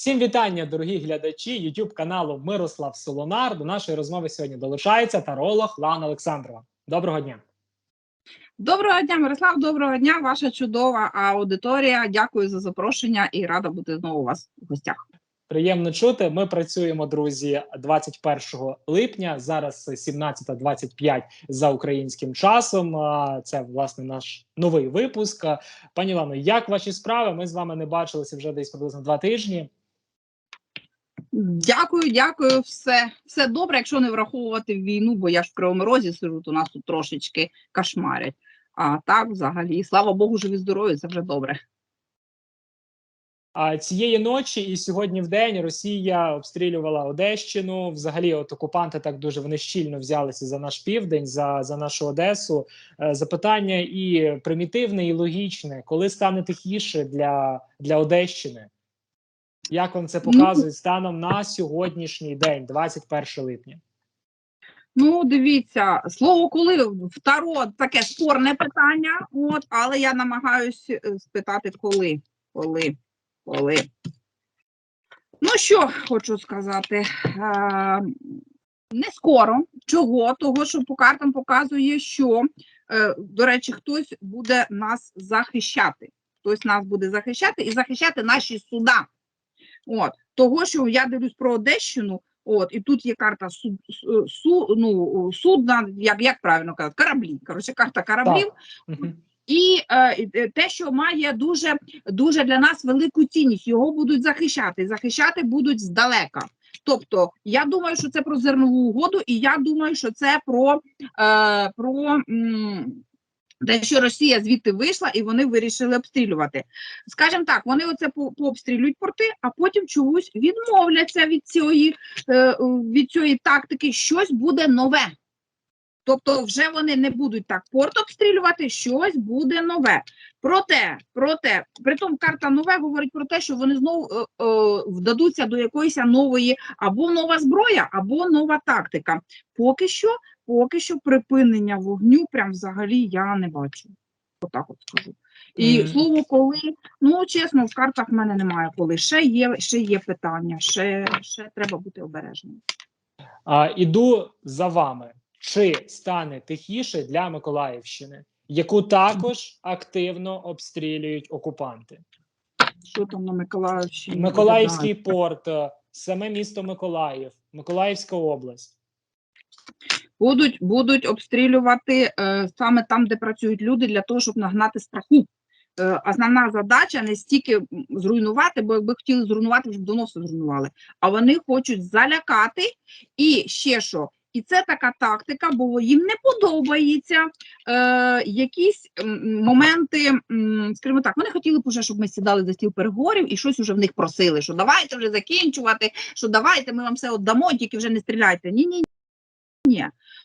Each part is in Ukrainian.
Всім вітання, дорогі глядачі YouTube каналу Мирослав Солонар. До нашої розмови сьогодні долучається таролог Лана Олександрова. Доброго дня. Доброго дня, Мирослав. Доброго дня, ваша чудова аудиторія. Дякую за запрошення і рада бути знову у вас в гостях. Приємно чути. Ми працюємо, друзі, 21 липня. Зараз 17.25 за українським часом. Це власне наш новий випуск. Пані Лано, як ваші справи? Ми з вами не бачилися вже десь приблизно два тижні. Дякую, дякую. Все все добре, якщо не враховувати війну, бо я ж в Кривому Розі сижу, то нас тут трошечки кошмарять. А так, взагалі, слава Богу, живі здорові, це вже добре. А цієї ночі і сьогодні в день Росія обстрілювала Одещину. Взагалі, от окупанти так дуже вони щільно взялися за наш південь, за за нашу Одесу. Е, запитання і примітивне, і логічне, коли стане тихіше для, для Одещини. Як вам це показує станом на сьогоднішній день, 21 липня? Ну, дивіться, слово коли в Таро таке спорне питання, от, але я намагаюся спитати, коли. Коли? Коли? Ну, що хочу сказати? Е, не скоро. Чого? Того, що по картам показує, що, е, до речі, хтось буде нас захищати. Хтось нас буде захищати і захищати наші суда. От того, що я дивлюсь про Одещину, от і тут є карта суд, су, ну, судна, як як правильно казати, кораблі. Коротше, карта кораблів. Мгм. І е, те, що має дуже дуже для нас велику цінність, його будуть захищати. Захищати будуть здалека. Тобто, я думаю, що це про зернову угоду, і я думаю, що це про, е, про м, те, що Росія звідти вийшла і вони вирішили обстрілювати. Скажімо так, вони оце пообстрілюють порти, а потім чогось відмовляться від цієї, е, від цієї тактики, щось буде нове. Тобто, вже вони не будуть так порт обстрілювати, щось буде нове. Проте, проте, притом карта нове говорить про те, що вони знову е, е, вдадуться до якоїсь нової або нова зброя, або нова тактика. Поки що, поки що припинення вогню, прям взагалі я не бачу. Отак от скажу. І Мгм. слово коли, ну чесно, в картах в мене немає коли. Ще є, ще є питання, ще, ще треба бути обережним. А, іду за вами. Чи стане тихіше для Миколаївщини, яку також активно обстрілюють окупанти? Що там на Миколаївщині? Миколаївський порт, е, саме місто Миколаїв, Миколаївська область. Будуть, будуть обстрілювати е, саме там, де працюють люди, для того, щоб нагнати страху. Е, основна задача не стільки зруйнувати, бо якби хотіли зруйнувати, вже б давно все зруйнували. А вони хочуть залякати і ще що. І це така тактика, бо їм не подобається е, якісь моменти, скажімо так, вони хотіли б уже, щоб ми сідали за стіл переговорів і щось уже в них просили, що давайте вже закінчувати, що давайте ми вам все віддамо, тільки вже не стріляйте. Ні, ні, ні.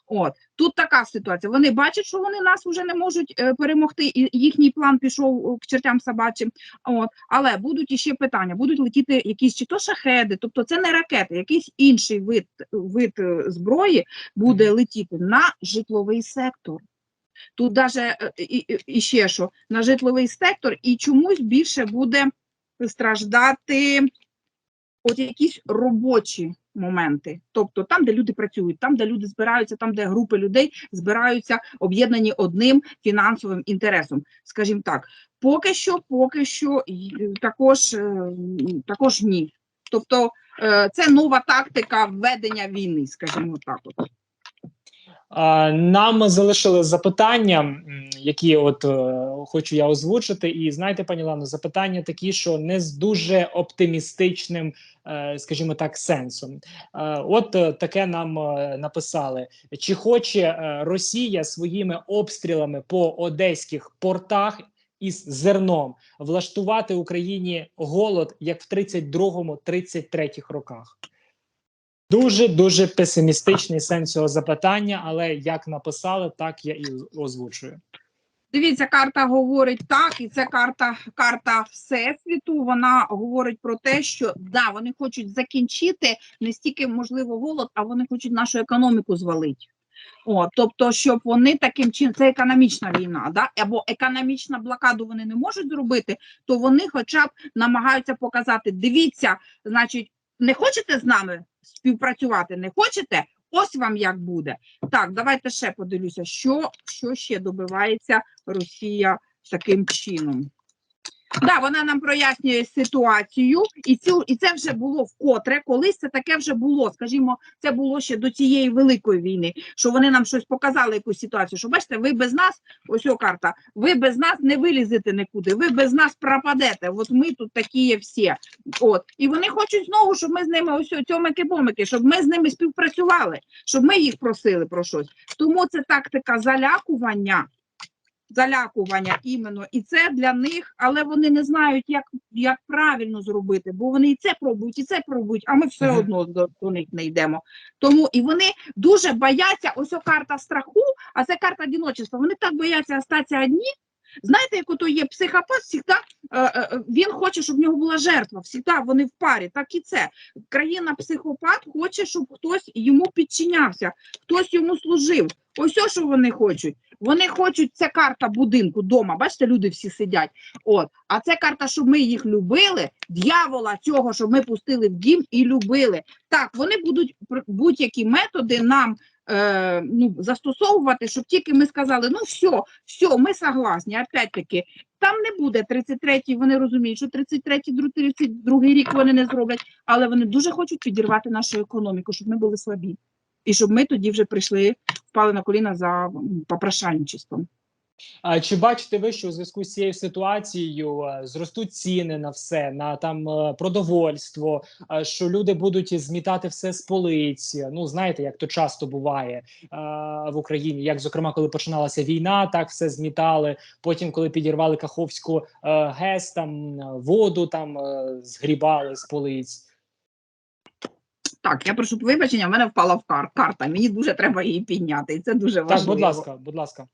От тут така ситуація. Вони бачать, що вони нас вже не можуть е, перемогти, і їхній план пішов е, к чертям собачим. От, але будуть іще питання, будуть летіти якісь чи то шахеди, тобто це не ракети, якийсь інший вид, вид е, зброї буде летіти на житловий сектор. Тут даже і, і, і ще що на житловий сектор, і чомусь більше буде страждати от якісь робочі моменти, тобто там, де люди працюють, там, де люди збираються, там, де групи людей збираються об'єднані одним фінансовим інтересом. Скажімо так, поки що, поки що також, е, також ні. Тобто е, це нова тактика введення війни, скажімо так. От. Нам залишили запитання, які от е, хочу я озвучити. І знаєте, пані Лано, запитання такі, що не з дуже оптимістичним, е, скажімо так, сенсом. Е, От таке нам написали: чи хоче Росія своїми обстрілами по одеських портах із зерном влаштувати Україні голод, як в 32-33 роках? Дуже дуже песимістичний сенс цього запитання, але як написали, так я і озвучую. Дивіться, карта говорить так, і це карта, карта Всесвіту. Вона говорить про те, що да, вони хочуть закінчити не стільки можливо голод, а вони хочуть нашу економіку звалити. О, тобто, щоб вони таким чином, це економічна війна, да? або економічна блокаду вони не можуть зробити, то вони хоча б намагаються показати: дивіться, значить, не хочете з нами співпрацювати, не хочете? Ось вам як буде. Так, давайте ще подивлюся, що, що ще добивається Росія таким чином. Да, вона нам прояснює ситуацію, і цю і це вже було вкотре. Колись це таке вже було. Скажімо, це було ще до цієї великої війни, що вони нам щось показали, якусь ситуацію. Що бачите, ви без нас, ось о карта, ви без нас не вилізете нікуди, ви без нас пропадете. От ми тут такі є всі. От і вони хочуть знову, щоб ми з ними ось цьомики-бомики, щоб ми з ними співпрацювали, щоб ми їх просили про щось. Тому це тактика залякування залякування іменно, і це для них, але вони не знають, як, як правильно зробити, бо вони і це пробують, і це пробують, а ми все одно до, до них не йдемо. Тому і вони дуже бояться, ось о карта страху, а це карта одиночества. Вони так бояться остатися одні. Знаєте, як ото є психопат, завжди, е, е, він хоче, щоб в нього була жертва, завжди вони в парі, так і це. Країна психопат хоче, щоб хтось йому підчинявся, хтось йому служив. Ось о, що вони хочуть. Вони хочуть, це карта будинку дома. Бачите, люди всі сидять. От, а це карта, щоб ми їх любили, дьявола цього, щоб ми пустили в дім і любили. Так, вони будуть будь-які методи нам е, ну, застосовувати, щоб тільки ми сказали, ну все, все, ми согласні. Опять-таки, там не буде 33-й, вони розуміють, що 33-й, дру- 32-й рік вони не зроблять, але вони дуже хочуть підірвати нашу економіку, щоб ми були слабі. І щоб ми тоді вже прийшли, впали на коліна за м, попрошайничеством. А чи бачите ви, що у зв'язку з цією ситуацією е, зростуть ціни на все, на там е, продовольство, е, що люди будуть змітати все з полиць? Ну знаєте, як то часто буває в Україні, як зокрема, коли починалася війна, так все змітали. Потім, коли підірвали Каховську ГЕС, там воду там згрібали з полиць. Так, я прошу вибачення, в мене впала в кар карта. Мені дуже треба її підняти. І це дуже важливо. Так, будь ласка, будь ласка.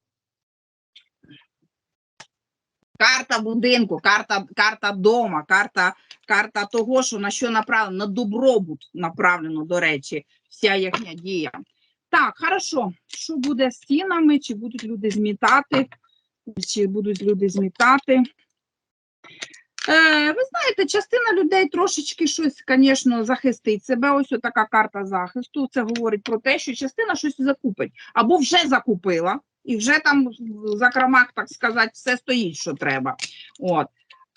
Карта будинку, карта, карта дома, карта, карта того, що на що направлено, на добробут направлено, до речі, вся їхня дія. Так, хорошо. Що буде з стінами? Чи будуть люди змітати? Чи будуть люди змітати? Е, ви знаєте, частина людей трошечки щось, звісно, захистить себе. Ось така карта захисту. Це говорить про те, що частина щось закупить або вже закупила, і вже там в закромах, так сказати, все стоїть, що треба. От.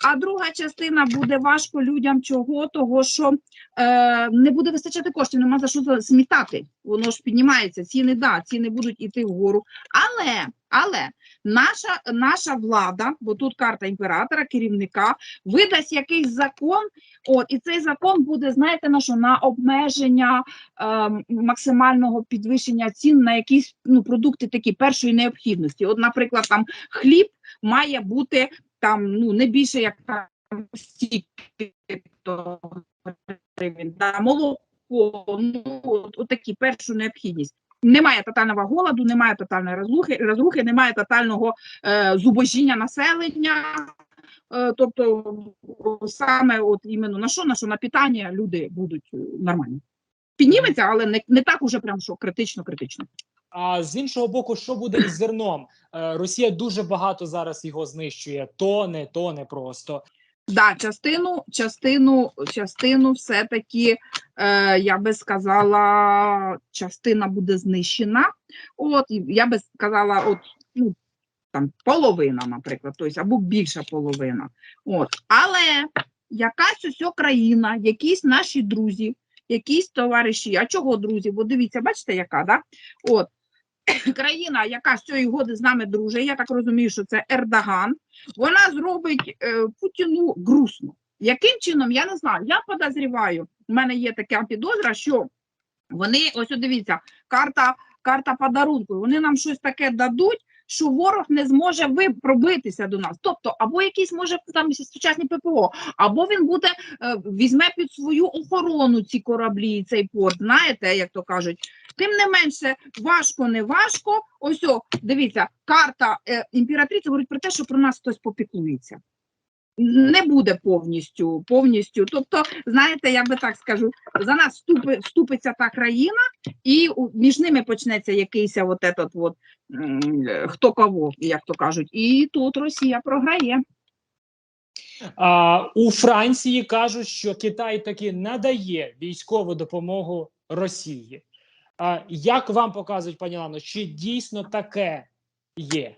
А друга частина буде важко людям чого, того що е, не буде вистачати коштів, нема за що смітати. Воно ж піднімається, ціни, да, ціни будуть іти вгору. Але, але наша, наша влада, бо тут карта імператора, керівника, видасть якийсь закон, от, і цей закон буде, знаєте, на що? На обмеження е, максимального підвищення цін на якісь ну, продукти такі першої необхідності. От, наприклад, там хліб має бути там ну не більше як там стільки гривень, да, молоко, ну от, от такі першу необхідність. Немає тотального голоду, немає тотальної розрухи, розрухи немає тотального е, зубожіння населення. Е, тобто саме от іменно на що, на що на питання люди будуть е, нормальні. Підніметься, але не, не так уже прям що критично, критично. А з іншого боку, що буде із зерном? Е, Росія дуже багато зараз його знищує. Тоне, тоне просто. Да, частину, частину, частину все-таки, е, я би сказала, частина буде знищена. От, я би сказала, от, ну, там, половина, наприклад, тобто, або більша половина. От. Але якась ось країна, якісь наші друзі, якісь товариші, а чого друзі? Бо дивіться, бачите, яка, да? От, країна, яка з цієї годи з нами дружить, я так розумію, що це Ердоган, вона зробить е, Путіну грустно. Яким чином, я не знаю. Я подозріваю, у мене є така підозра, що вони, ось дивіться, карта, карта подарунку, вони нам щось таке дадуть, що ворог не зможе пробитися до нас. Тобто, або якісь може там сучасні ППО, або він буде е, візьме під свою охорону ці кораблі, цей порт. Знаєте, як то кажуть. Тим не менше, важко, не важко. Ось о, дивіться, карта е, імператриця говорить про те, що про нас хтось попіклується. не буде повністю, повністю. Тобто, знаєте, я би так скажу, за нас вступи, вступиться та країна, і між ними почнеться якийсь от этот от, хто кого, як то кажуть, і тут Росія програє. А, у Франції кажуть, що Китай таки надає військову допомогу Росії. Як вам показують, пані Лано, чи дійсно таке є?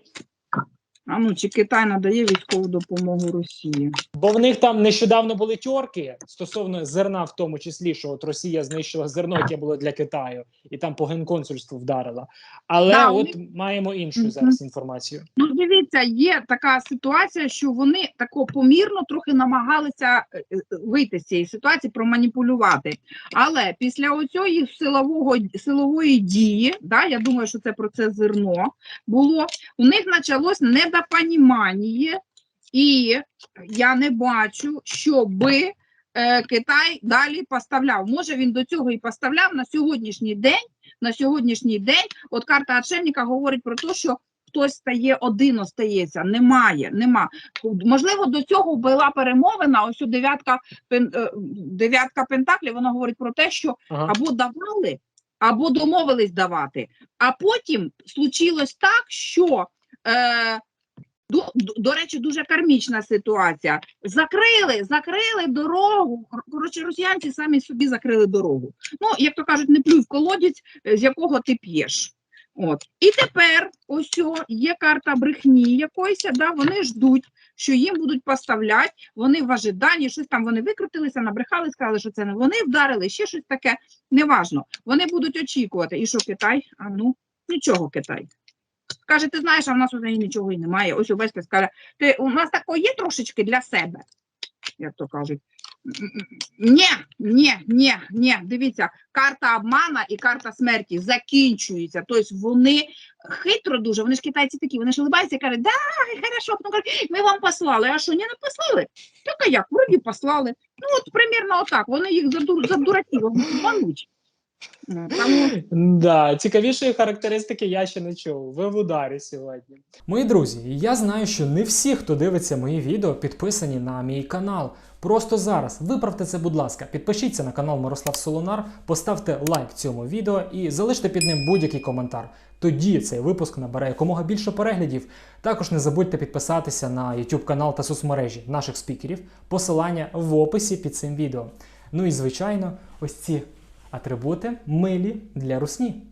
А ну чи Китай надає військову допомогу Росії? Бо в них там нещодавно були тьорки стосовно зерна, в тому числі, що от Росія знищила зерно, яке було для Китаю, і там по генконсульству вдарила. Але Да, от маємо іншу Мгм. зараз інформацію. Ну, дивіться, є така ситуація, що вони тако помірно трохи намагалися е, е, вийти з цієї ситуації, проманіпулювати. Але після оцієї силового силової дії, да, я думаю, що це про це зерно було. У них почалось недопонімання, і я не бачу, щоби е, Китай далі поставляв. Може, він до цього і поставляв на сьогоднішній день. На сьогоднішній день, от карта Отшельника говорить про те, що хтось стає один остається. Немає, нема. Можливо, до цього була перемовина. Ось у дев'ятка пен, е, дев'ятка пентаклів. Вона говорить про те, що Ага. або давали, або домовились давати. А потім случилось так, що. Е, до, до, речі, дуже кармічна ситуація. Закрили, закрили дорогу. Коротше, росіянці самі собі закрили дорогу. Ну, як то кажуть, не плюй в колодязь, е, з якого ти п'єш. От. І тепер ось о, є карта брехні якоїсь, да, вони ждуть, що їм будуть поставляти, вони в ожиданні, щось там вони викрутилися, набрехали, сказали, що це не вони вдарили, ще щось таке, неважно. Вони будуть очікувати. І що Китай? А ну, нічого Китай. Каже, ти знаєш, а в нас неї нічого і немає. Ось бачите, скаже, ти у нас тако є трошечки для себе, як то кажуть. Ні, ні, ні, ні, дивіться, карта обмана і карта смерті закінчуються. Тобто вони хитро дуже, вони ж китайці такі, вони ж улибаються і кажуть, да, хорошо, ми вам послали. А що, не напослали? Так а як, вроді послали. Ну от примірно отак, вони їх за, дур, за дураків обмануть. Да, цікавішої характеристики я ще не чув. Ви в ударі сьогодні. Мої друзі, я знаю, що не всі, хто дивиться мої відео, підписані на мій канал. Просто зараз виправте це, будь ласка, підпишіться на канал Мирослав Солонар, поставте лайк цьому відео і залиште під ним будь-який коментар. Тоді цей випуск набере якомога більше переглядів. Також не забудьте підписатися на YouTube канал та соцмережі наших спікерів. Посилання в описі під цим відео. Ну і звичайно, ось ці атрибути милі для русні.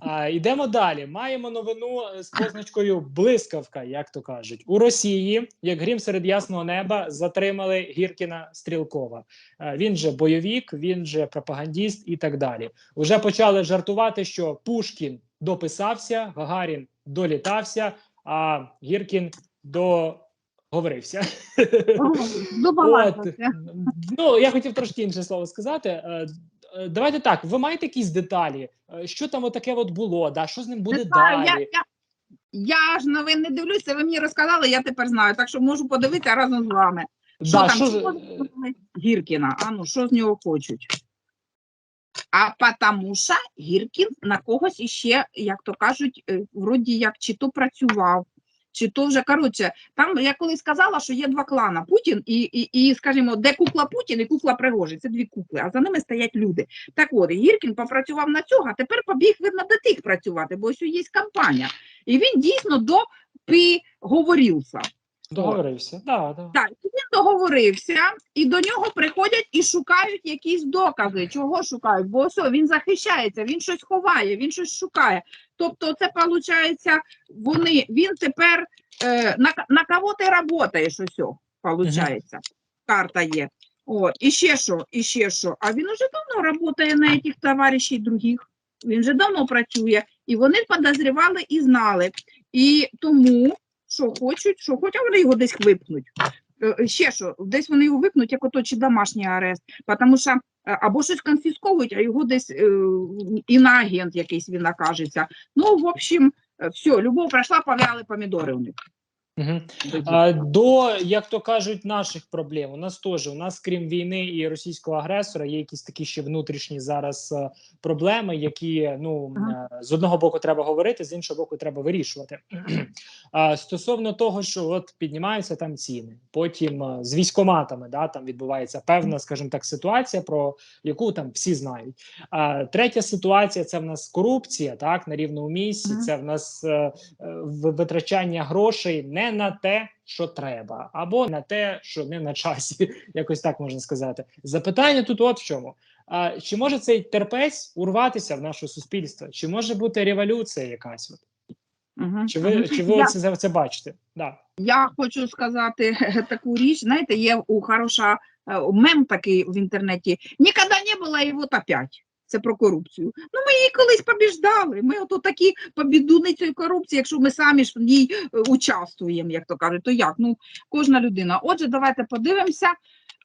А, йдемо далі. Маємо новину е, з позначкою блискавка, як то кажуть. У Росії, як грім серед ясного неба, затримали Гіркіна Стрілкова. Е, Він же бойовік, він же пропагандіст і так далі. Уже почали жартувати, що Пушкін дописався, Гагарін долітався, а Гіркін договорився. От, ну, я хотів трошки інше слово сказати. Е, Давайте так. Ви маєте якісь деталі? Е, Що там отаке от було? Да? Що з ним буде Не знаю, я, далі? я, я ж новин не дивлюся, ви мені розказали, я тепер знаю, так що можу подивитися разом з вами. Що Да, там що що Гіркіна? А ну, що з нього хочуть? А потому що Гіркін на когось іще, як то кажуть, е, вроді як чи то працював, чи то вже коротше. Там я колись сказала, що є два клана: Путін і, і, і скажімо, де кукла Путін і кукла Пригожин. Це дві кукли, а за ними стоять люди. Так от, Гіркін попрацював на цього, а тепер побіг видно до тих працювати, бо ось є кампанія. І він дійсно допіговорився. Договорився. Да, да. Так, і він договорився, і до нього приходять і шукають якісь докази. Чого шукають? Бо ось він захищається, він щось ховає, він щось шукає. Тобто, це виходить, вони він тепер е, на, на кого ти працюєш, ось виходить. Карта є. От, і ще що, і ще що. А він уже давно працює на цих товаришів других. Він вже давно працює, і вони підозрювали і знали. І тому що хочуть, що хочуть, а вони його десь випнуть. Е, Ще що, десь вони його випнуть, як ото чи домашній арест, тому що е, або щось конфісковують, а його десь е, іноагент якийсь він накажеться. Ну, в общем, е, все, любов пройшла, повяли помідори у них. А, до, як то кажуть, наших проблем. У нас теж у нас, крім війни і російського агресора, є якісь такі ще внутрішні зараз е, проблеми, які ну е, з одного боку треба говорити, з іншого боку, треба вирішувати. а, стосовно того, що от піднімаються там ціни, потім е, з військоматами, да, там відбувається певна, скажімо так, ситуація, про яку там всі знають. А третя ситуація це в нас корупція, так на рівному місці. Це в нас витрачання грошей не на те, що треба, або на те, що не на часі, якось так можна сказати. Запитання тут от в чому. А, чи може цей терпець урватися в наше суспільство? Чи може бути революція якась? От? Мгм, Чи ви, чи ви Я- це, це бачите? Да. Я хочу сказати таку річ. Знаєте, є у хороша е, мем такий в інтернеті. Ніколи не було, і от опять. Це про корупцію. Ну, ми її колись побіждали. Ми ото такі побідуни цієї корупції, якщо ми самі ж в ній е, участвуємо, як то кажуть, то як? Ну, кожна людина. Отже, давайте подивимося.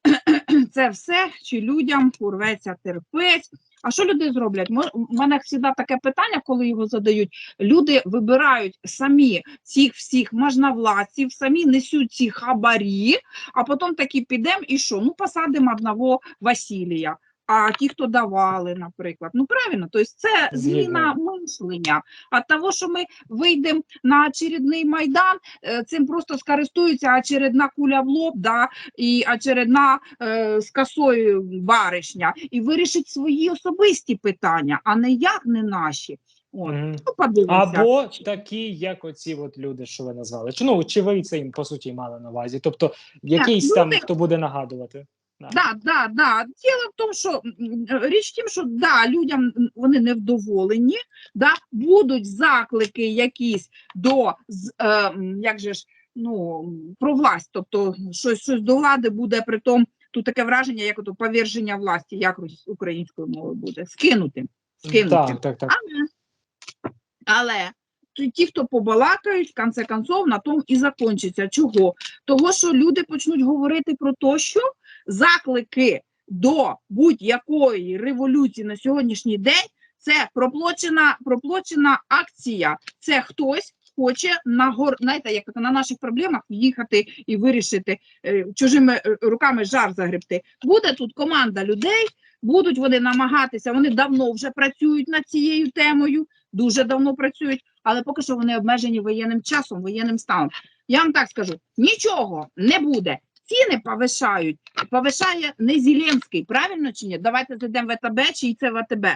Це все, чи людям урветься терпець. А що люди зроблять? У мене завжди таке питання, коли його задають. Люди вибирають самі цих всіх можновладців, самі несуть ці хабарі, а потім такі підемо і що? Ну, посадимо одного Василія. А ті, хто давали, наприклад, ну правильно, тобто це зміна мислення. А того, що ми вийдемо на очередний майдан, е, цим просто скористується очередна куля в лоб, да, і очередна е, з косою баришня, і вирішить свої особисті питання, а не як не наші. От. Ну, подивимося. Або такі, як оці от люди, що ви назвали. Чи ну чи ви це їм по суті мали на увазі? Тобто якийсь там люди- хто буде нагадувати. Да, да, да. Діло в тому, що річ в тім, що да, людям вони невдоволені, да, будуть заклики якісь до з, е, як же ж, ну, про власть, тобто щось, щось до влади буде, при тому, тут таке враження, як ото поверження власті, як українською мовою буде, скинути. скинути. Так, так, так. Але, але ті- ті, хто побалакають, в конце концов, на тому і закінчиться. Чого? Того, що люди почнуть говорити про те, що заклики до будь-якої революції на сьогоднішній день це проплочена, проплочена акція. Це хтось хоче на гор, знаєте, як на наших проблемах їхати і вирішити е, чужими е, руками жар загребти. Буде тут команда людей, будуть вони намагатися, вони давно вже працюють над цією темою, дуже давно працюють, але поки що вони обмежені воєнним часом, воєнним станом. Я вам так скажу: нічого не буде. Ціни повишають, повишає не Зеленський, правильно чи ні? Давайте зайдемо в ВТБ чи це ВТБ.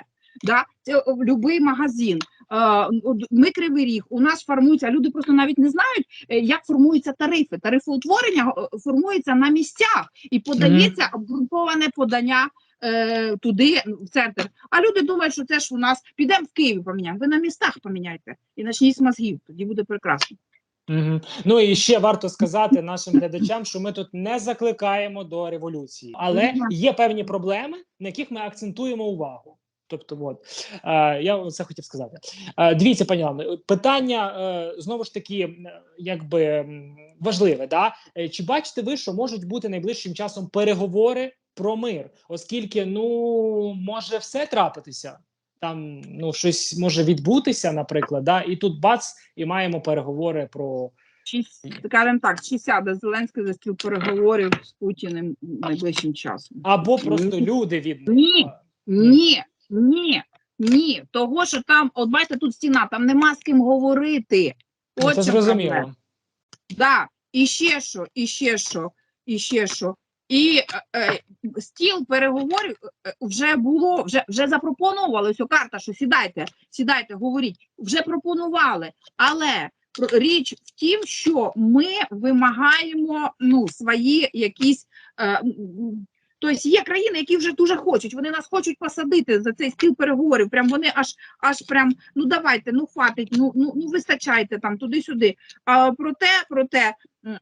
Да? Це любий магазин. Е, Ми кривий ріг, у нас формується, люди просто навіть не знають, е, як формуються тарифи. Тарифоутворення е, формується на місцях і подається обґрунтоване подання туди, в центр. А люди думають, що це ж у нас підемо в Києві поміняємо. Ви на містах поміняйте і почніть з мозгів, тоді буде прекрасно. Угу. Ну і ще варто сказати нашим глядачам, що ми тут не закликаємо до революції, але є певні проблеми, на яких ми акцентуємо увагу. Тобто, от е, я це хотів сказати. Е, дивіться, пані Лано, питання е, знову ж таки, якби важливе. Да? Е, Чи бачите ви, що можуть бути найближчим часом переговори про мир, оскільки ну може все трапитися? Там ну щось може відбутися, наприклад, да, і тут бац, і маємо переговори про Чи скажімо так, чи сяде Зеленський за стіл переговорів з Путіним найближчим часом? або просто Ні. люди від Ні. Ні, ні, ні. Того, що там, от бачите, тут стіна, там нема з ким говорити. Ну, От це зрозуміло. проблема. Да, і ще що, і ще що, і ще що. І е, е, стіл переговорів е, вже було, вже, вже запропонували ось карта, що сідайте, сідайте, говоріть, вже пропонували. Але річ в тім, що ми вимагаємо ну, свої якісь. Е, Тобто є країни, які вже дуже хочуть, вони нас хочуть посадити за цей стіл переговорів. Прям вони аж аж прям ну давайте, ну хватить, ну ну, ну вистачайте там туди-сюди. А проте, проте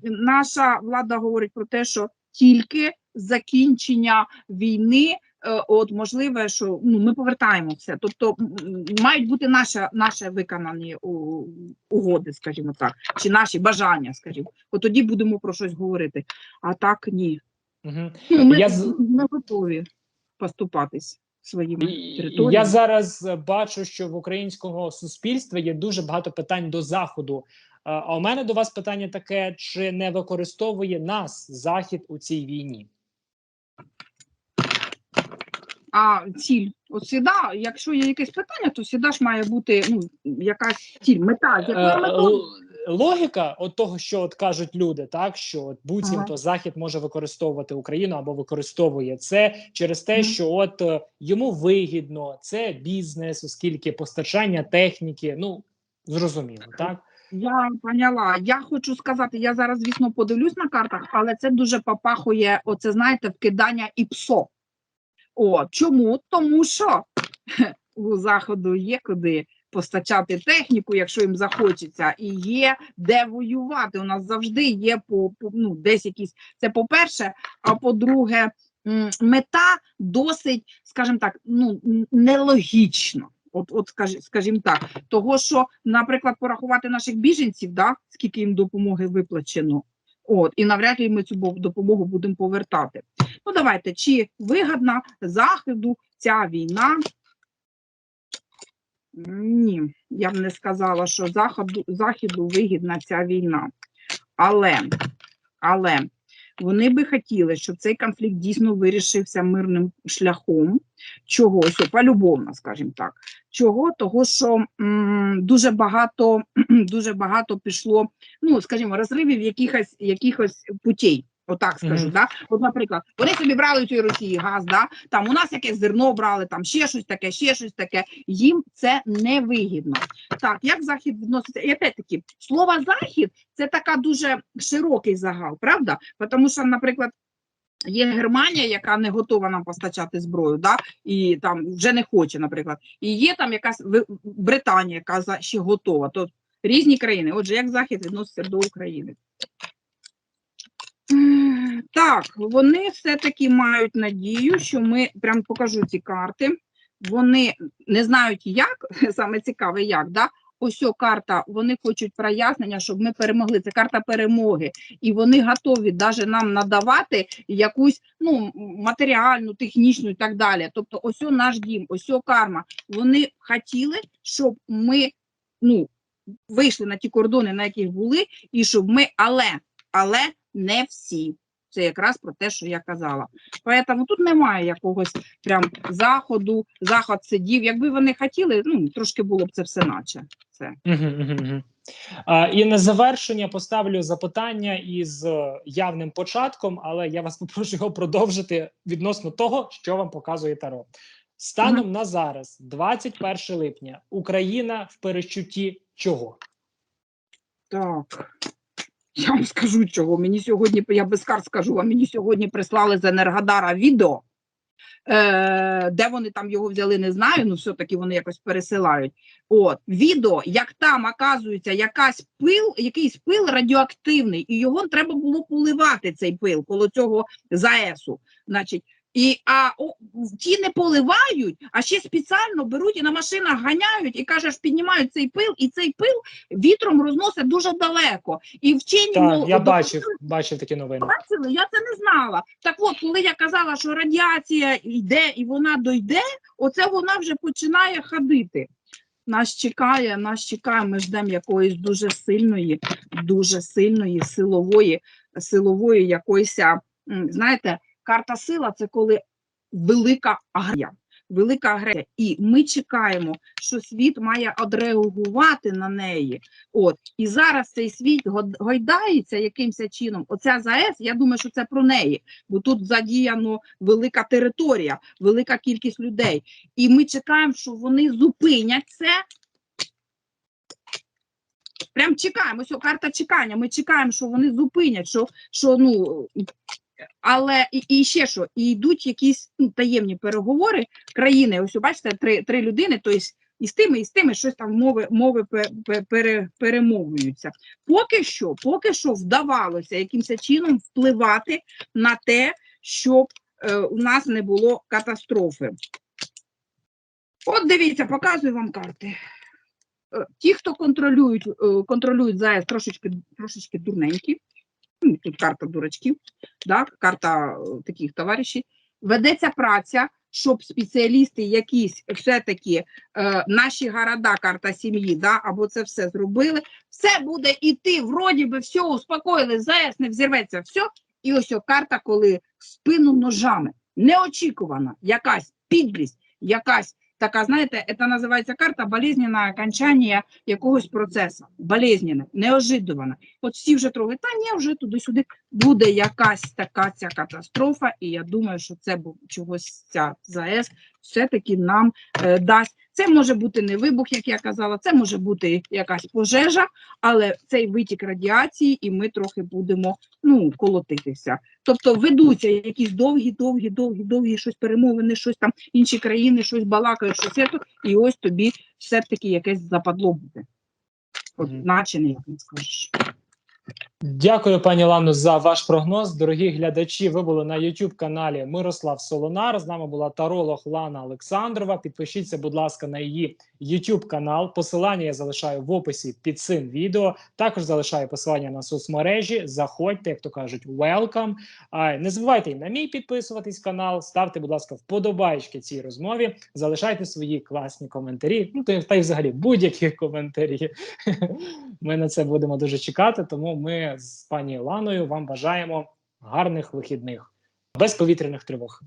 наша влада говорить про те, що тільки закінчення війни, е, от можливе, що ну ми повертаємо все. Тобто мають бути наші, наші виконані угоди, скажімо так, чи наші бажання, скажімо. От тоді будемо про щось говорити. А так ні. Угу. Ну, ми Я не готові поступатись своїми територіями. Я зараз е, бачу, що в українського суспільства є дуже багато питань до заходу. А у мене до вас питання таке: чи не використовує нас Захід у цій війні? А ціль, от сюда, якщо є якесь питання, то сюди ж має бути ну, якась ціль, мета. якою Е, метою? л- Логіка от того, що от кажуть люди, так що от буцімто Захід може використовувати Україну або використовує це через те, Мгм. що от е, йому вигідно, це бізнес, оскільки постачання техніки, ну зрозуміло, так Я поняла. Я хочу сказати, я зараз, звісно, подивлюсь на картах, але це дуже попахує, оце знаєте, вкидання і псо. О, чому? Тому що у заходу є куди постачати техніку, якщо їм захочеться, і є де воювати. У нас завжди є по, по ну, десь якісь. Це по-перше, а по-друге, мета досить, скажімо так, ну нелогічна. От, от скажімо так, того, що, наприклад, порахувати наших біженців, да, скільки їм допомоги виплачено, от, і навряд ли ми цю допомогу будемо повертати. Ну, давайте, чи вигідна Заходу ця війна? Ні, я б не сказала, що Заходу, Західу вигідна ця війна. Але, але вони би хотіли, щоб цей конфлікт дійсно вирішився мирним шляхом. Чогось, полюбовно, скажімо так. Чого? Того, що дуже багато, дуже багато пішло, ну, скажімо, розривів якихось, якихось путей. Отак скажу, Мгм. да? От, наприклад, вони собі брали цій Росії газ, да? там у нас якесь зерно брали, там ще щось таке, ще щось таке. Їм це не вигідно. Так, як Захід відноситься? І опять-таки, слово Захід це така дуже широкий загал, правда? Тому що, наприклад, Є Германія, яка не готова нам постачати зброю, да? і там вже не хоче, наприклад. І є там якась Британія, яка ще готова. То різні країни. Отже, як Захід відноситься до України? Так, вони все-таки мають надію, що ми прям покажу ці карти. Вони не знають, як саме цікаве, як да. Ось карта. Вони хочуть прояснення, щоб ми перемогли. Це карта перемоги, і вони готові навіть нам надавати якусь ну матеріальну, технічну і так далі. Тобто, ось наш дім, ось карма. Вони хотіли, щоб ми ну вийшли на ті кордони, на яких були, і щоб ми, але, але не всі. Це якраз про те, що я казала. Тому тут немає якогось прям заходу, заход сидів. Якби вони хотіли, ну трошки було б це все наче. Це. А, і на завершення поставлю запитання із е, явним початком, але я вас попрошу його продовжити відносно того, що вам показує Таро. Станом на зараз, 21 липня, Україна в перечутті чого? Так. Я вам скажу чого. Мені сьогодні, я без карт скажу, а мені сьогодні прислали з Енергодара відео. Е, де вони там його взяли, не знаю, ну все-таки вони якось пересилають. От, відео, як там оказується якась пил, якийсь пил радіоактивний, і його треба було поливати, цей пил, коло цього ЗАЕСу. Значить, і а о, ті не поливають, а ще спеціально беруть і на машинах ганяють, і кажеш, піднімають цей пил, і цей пил вітром розносить дуже далеко. І вчені Так, мол- я до- бачив, бачив такі новини. Бачили, я це не знала. Так от, коли я казала, що радіація йде і вона дойде, оце вона вже починає ходити. Нас чекає, нас чекає, ми ждемо якоїсь дуже сильної, дуже сильної силової, силової якоїсь, знаєте, карта сила це коли велика агресія. Велика агресія. І ми чекаємо, що світ має відреагувати на неї. От і зараз цей світ гойдається якимось чином. Оця ЗАЕС, я думаю, що це про неї, бо тут задіяно велика територія, велика кількість людей. І ми чекаємо, що вони зупинять це. Прям чекаємо, ось карта чекання. Ми чекаємо, що вони зупинять, що, що ну. Але і, і ще що, і йдуть якісь ну, таємні переговори країни. Ось, бачите, три, три людини, тобто і з тими, і з тими щось там мови, мови пе- пе- пере, перемовуються. Поки що, поки що вдавалося якимось чином впливати на те, щоб е, у нас не було катастрофи. От дивіться, показую вам карти. Е, Ті, хто контролюють, е, контролюють ЗАЕС, трошечки, трошечки дурненькі. Тут карта дурачків, да? карта е, таких товаришів. Ведеться праця щоб спеціалісти якісь все-таки е, наші города, карта сім'ї, да, або це все зробили, все буде іти, вроді би, все, успокоїли, ЗАЕС не взірветься, все. І ось карта, коли спину ножами, неочікувана, якась підлість, якась така, знаєте, це називається карта болезненне окончання якогось процесу. Болезненне, неожиданно. От всі вже трохи, та ні, вже туди-сюди буде якась така ця катастрофа, і я думаю, що це був чогось ця ЗАЕС все-таки нам е, дасть. Це може бути не вибух, як я казала, це може бути якась пожежа, але цей витік радіації, і ми трохи будемо ну, колотитися. Тобто ведуться якісь довгі, довгі, довгі, довгі щось перемовини, щось там інші країни, щось балакають, щось це, і ось тобі все-таки якесь западло буде. От, наче не як не скажеш. Дякую, пані Лано, за ваш прогноз. Дорогі глядачі, ви були на youtube каналі Мирослав Солонар. З нами була таролог Лана Олександрова. Підпишіться, будь ласка, на її youtube канал. Посилання я залишаю в описі під цим відео. Також залишаю посилання на соцмережі. Заходьте, як то кажуть, welcome. Не забувайте і на мій підписуватись канал. Ставте, будь ласка, вподобайки цій розмові. Залишайте свої класні коментарі. Ну та й взагалі будь-які коментарі. Ми на це будемо дуже чекати. Тому ми з пані Ланою вам бажаємо гарних вихідних без повітряних тривог.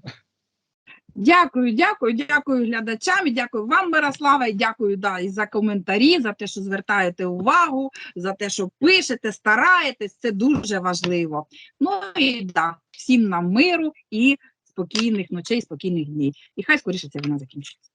Дякую, дякую, дякую глядачам, і дякую вам, Мирослава, і дякую да, і за коментарі, за те, що звертаєте увагу, за те, що пишете, стараєтесь. Це дуже важливо. Ну і да, всім нам миру і спокійних ночей, спокійних днів. І хай скоріше ця війна закінчиться.